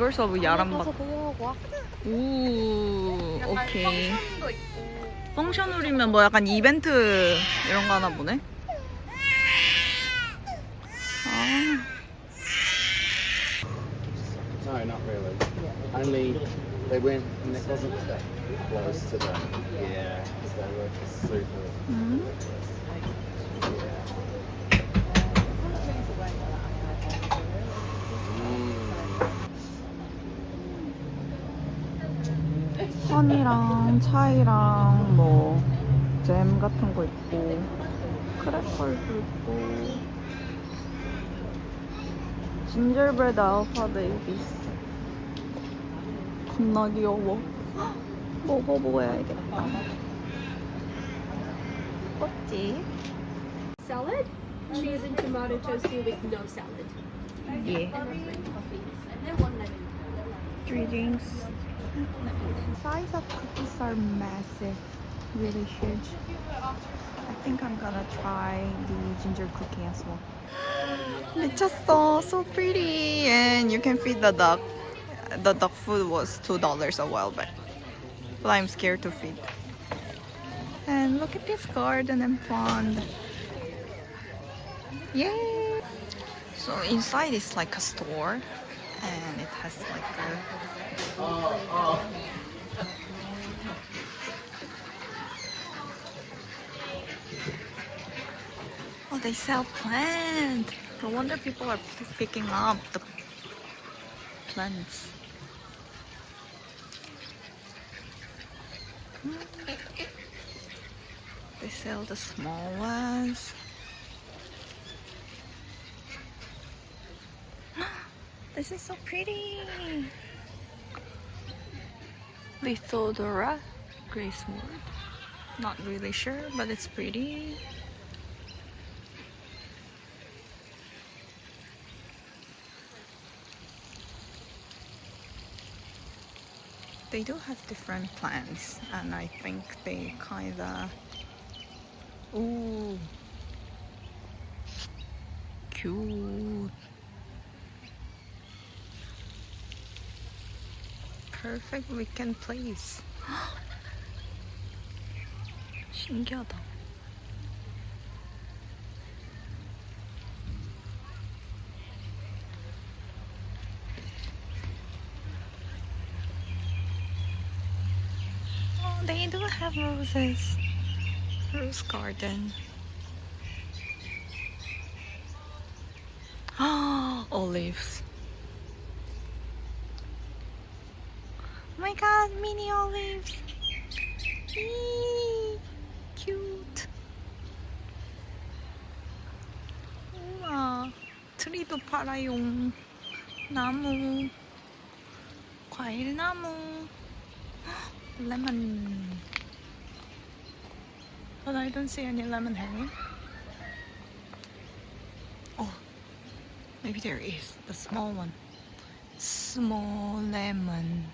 플레이버스 오브 야람밥. 가서 구경하고 와. 오, 오케이. 도 있고. 펑션홀이면 뭐 약간 이벤트 이런 거 하나 보네. 아, No, not really. Only they went and it wasn't that close to the yeah, because they were super. 음. 선이랑 차이랑 뭐 잼 같은 거 있고 크래커도 있고 진절브레드 알파 베이비스 겁나 귀여워 먹어보야겠다 어찌? salad, cheese and tomato toasty with no salad. 예 lemon. three drinks. Size of cookies are massive, really huge. I think I'm gonna try the ginger cookie as well. 미쳤어, so pretty, and you can feed the duck. The duck food was two dollars a while back, but I'm scared to feed. And look at this garden and pond. Yay! So inside is like a store, and it has like a Oh, they sell plants. No wonder people are picking up the plants. Hmm. They sell the small ones. This is so pretty. Lithodora Gracewort. Not really sure, but it's pretty. They do have different plants, and I think they kinda. Ooh. Cute. Perfect weekend place. 신기하다. Oh, they do have roses. Rose garden. Oh, olives. god, mini olives. Eee, cute. 우와, 트리도 팔아요. 나무, 과일나무, lemon. But I don't see any lemon here. Oh, maybe there is the small one. Small lemon.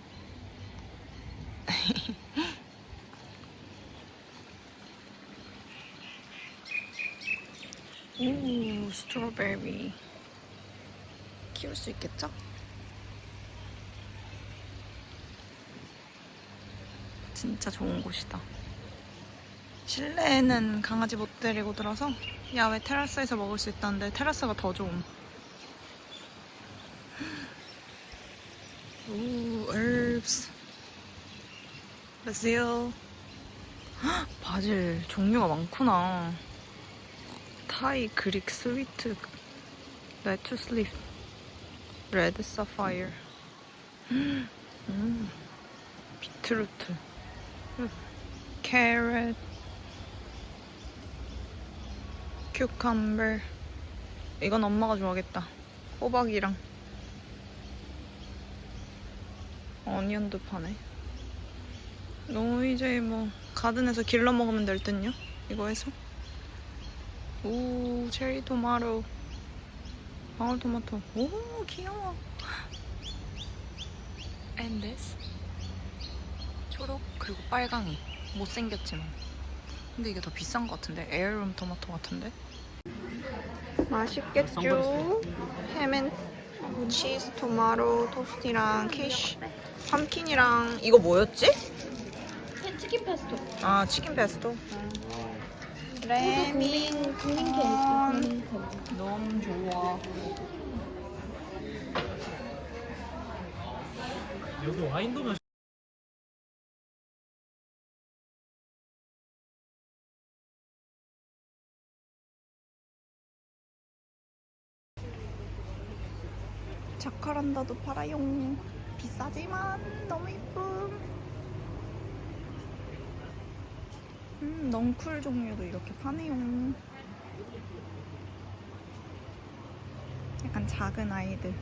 스트로베리. 키울 수 있겠죠? 진짜 좋은 곳이다. 실내에는 강아지 못 데리고 들어서 야외 테라스에서 먹을 수 있다는데 테라스가 더 좋음. 오, herbs. 바질. 헉, 바질 종류가 많구나. 타이 그릭 스위트 레투스 리프 레드 사파이어 음, 비트루트 캐럿 큐캄버 이건 엄마가 좋아하겠다. 호박이랑. 어니언도 파네. 너 이제 뭐 가든에서 길러 먹으면 될 듯요? 이거 해서 오, 체리 토마토. 방울 토마토. 오, 귀여워. And this? 초록 그리고 빨강이. 못생겼지만. 근데 이게 더 비싼 것 같은데? 에어룸 토마토 같은데? 맛있겠죠? 햄앤 치즈 토마토 토스티랑 캐시 팜킨이랑 이거 뭐였지? 치킨 페스토. 아 치킨 페스토. 레밍 국민 콘. 케이크. 너무 좋아. 여기 와인도 마시 자카란다도 팔아요. 비싸지만 너무 이쁨. 음, 넝쿨 종류도 이렇게 파네요. 약간 작은 아이들.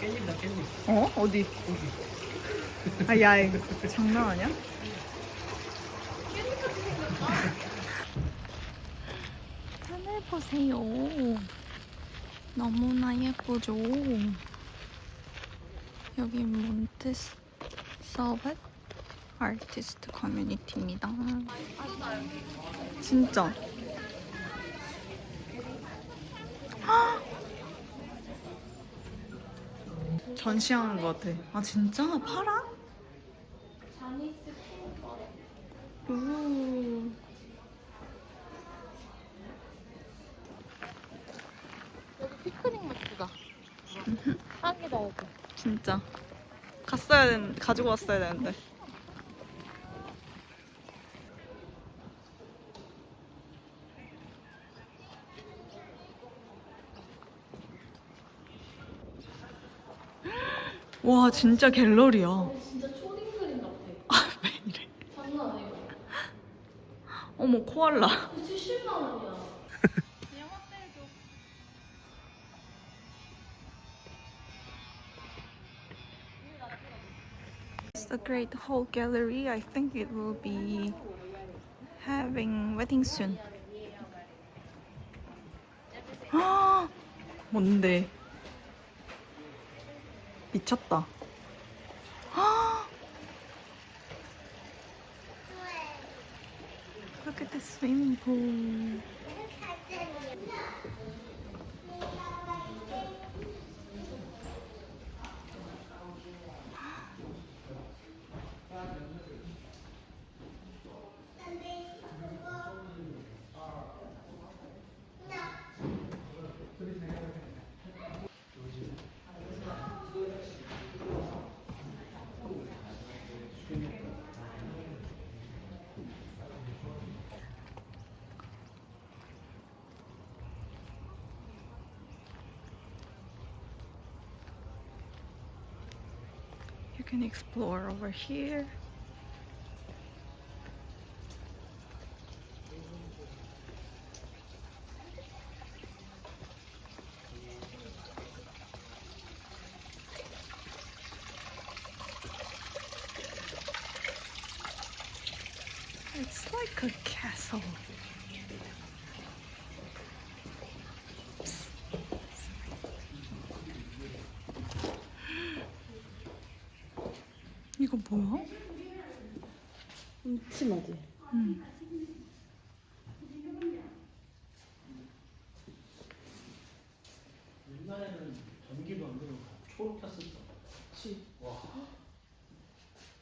깻잎다 깻잎 어? 어디? 아, 야, 이거 장난 아니야? 하늘 보세요. 너무나 예쁘죠? 여기 몬테서벳 아티스트 커뮤니티입니다. 진짜. 헉! 전시하는 것 같아. 아 진짜 팔아? 오. 피크닉 맥주다. 사기다 여기. 진짜 갔어야 된 가지고 왔어야 되는데. 와 진짜 갤러리야. 진짜 초딩 그림 같아. 아왜 이래? 장난 아니야. 어머 코알라. 70만 원이야. It's the Great Hall Gallery. I think it will be having wedding soon. 아, 뭔데? 미쳤다. 아! Look at the swimming pool. Can explore over here. 뭐야? 치마지. 응. 옛날에는 전기도 안 되고 초록 켰었어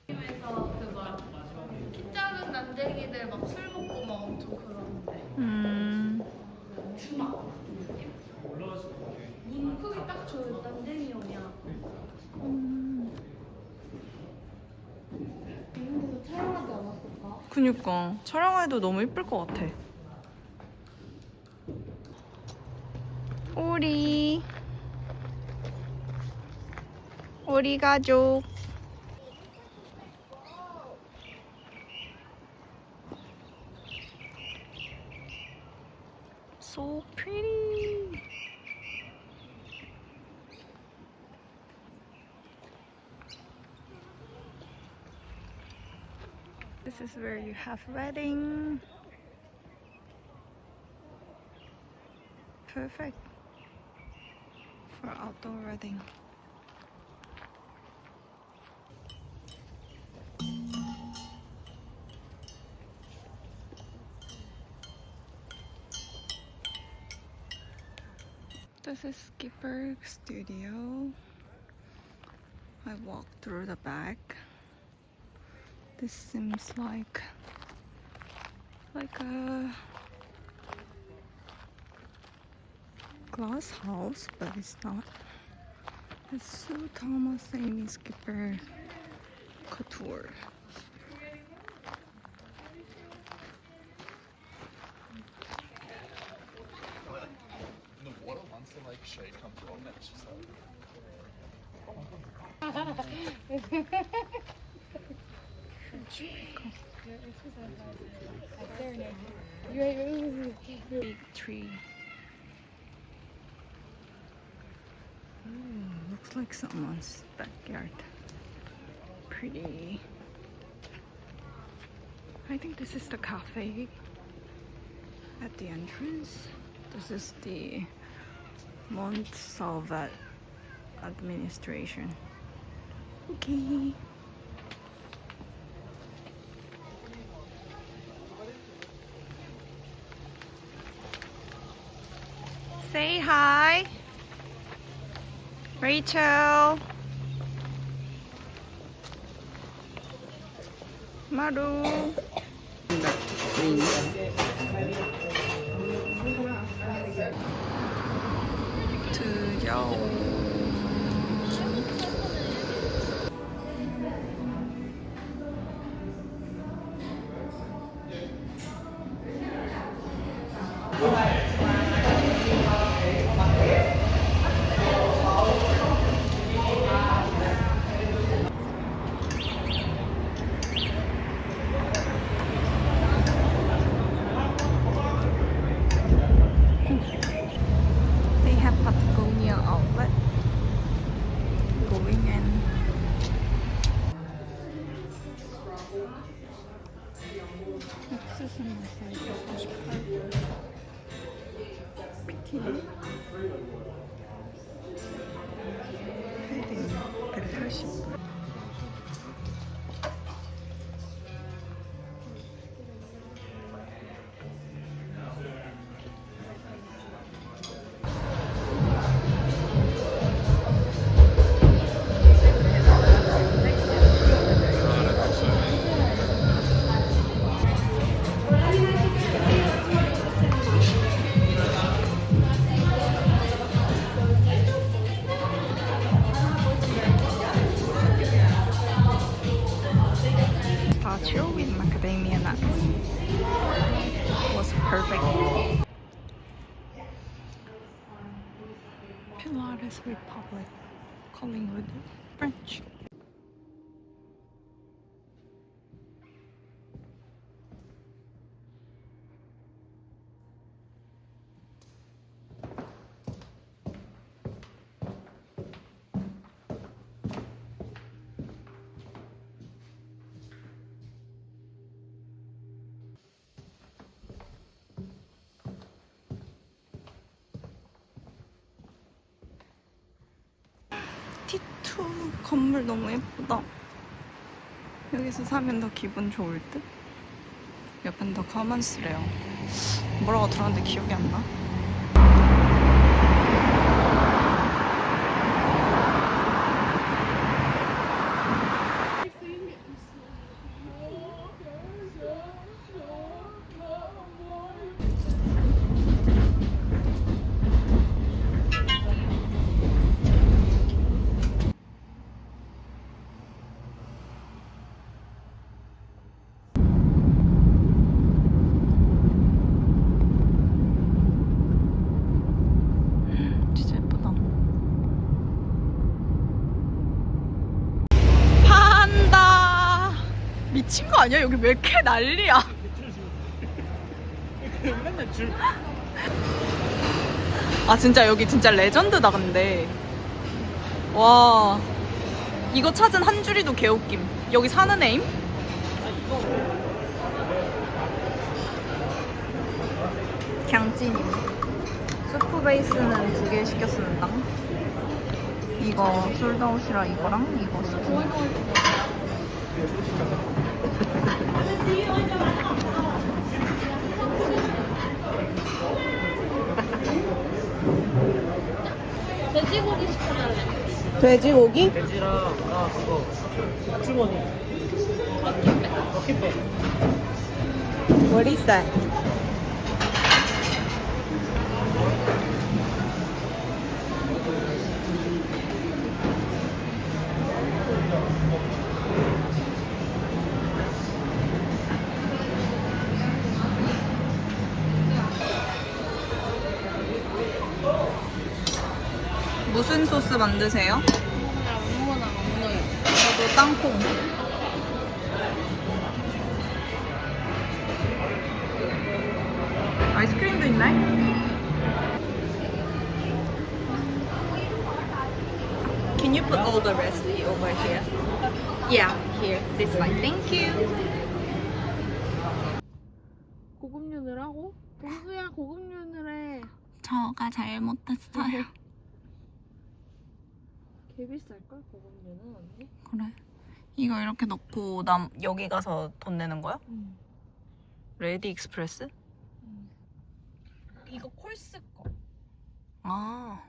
그래서 그거 키 작은 난쟁이들 막 술 먹고 막 엄청 그러는데. 음. 주막. 때문 크기 딱 좋은 난쟁이용이야. 음. 이런 데서 촬영하지 않았을까? 그니까. 촬영해도 너무 이쁠 것 같아. 우리. 우리 가족 where you have wedding. Perfect for outdoor wedding. This is Skipper Studio. I walked through the back. This seems like like a glass house, but it's not. It's Sue Thomas Amy Skipper Couture. the water once like shade comes it's just like Big tree. Ooh, looks like someone's backyard. Pretty. I think this is the cafe at the entrance. This is the Mont Salvat administration. Okay. Rachel. Maru. To y'all. With macadamia nuts. It Was perfect. Pilates Republic, Collingwood, French. T2 건물 너무 예쁘다. 여기서 사면 더 기분 좋을 듯? 옆엔 더 커먼스래요. 뭐라고 들었는데 기억이 안 나? 진짜 예쁘다. 판다! 미친 거 아니야? 여기 왜 이렇게 난리야? 맨날 줄 아 진짜 여기 진짜 레전드다 근데 와 이거 찾은 한주리도 개웃김 여기 사는 애임? 강진임 수프 베이스는 두 개 시켰습니다 이거 솔드아웃이라 이거랑 이거 스프 돼지고기 시켜달래. 돼지고기? 돼지랑 아 그거 주머니. 어깨 What is that? 무슨 소스 만드세요? 아무거나 먹어요. 저도 땅콩. 아이스크림도 있나요? Can you put all the rest over here? Yeah, here. This side. Thank you. 고급륜을 하고 동수야 고급륜을 해. 저가 잘못했어요. 개 비쌀걸 고급륜은 언니? 그래. 이거 이렇게 넣고 남 여기 가서 돈 내는 거야? 응. 레디 익스프레스? 이거 콜스 거. 아.